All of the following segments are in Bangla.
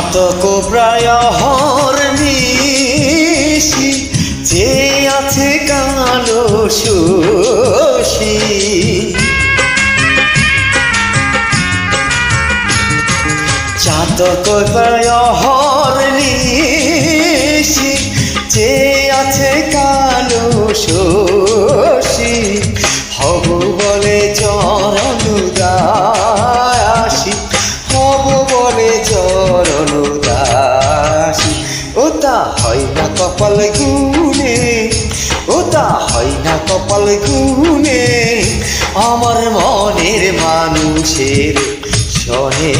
চাতক প্রায় হর নিশি যে আছে কালো শোষী কপাল গুনে আমার মনের মানুষের শনে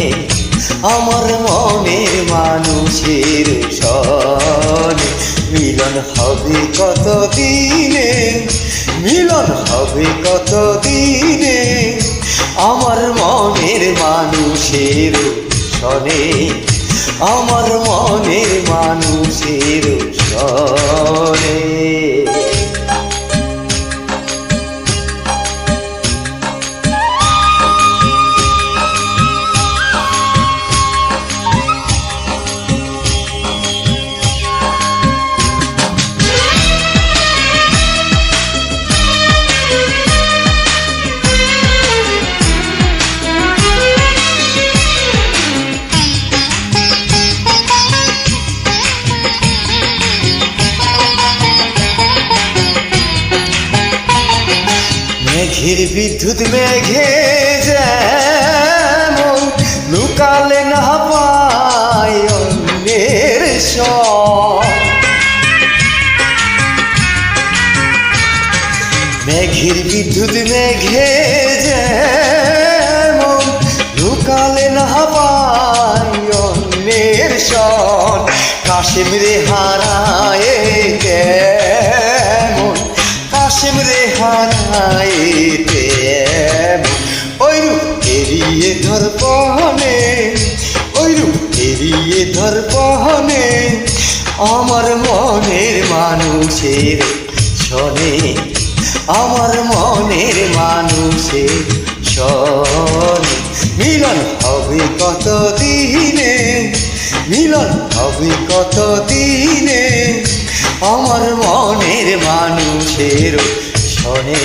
আমার মনের মানুষের সনে। মিলন হবে কত দিনে মিলন হবে কত দিনে আমার মনের মানুষের সনে, আমার মনের মানুষের সনে। মেঘের বিদ্যুৎ মেঘে যেমন লুকালে না পায় অন্যের মেঘের বিদ্যুৎ মেঘে যেমন লুকালে না পায় অন্যের সন কাশেম রে এড়িয়ে ধর পহনে ওই রূপ এড়িয়ে ধর পহনে আমার মনের মানুষের শনে আমার মনের মানুষের শনে মিলন হবে কত দিনে মিলন হবে কত দিনে আমার মনের মানুষের শনে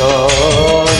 শনে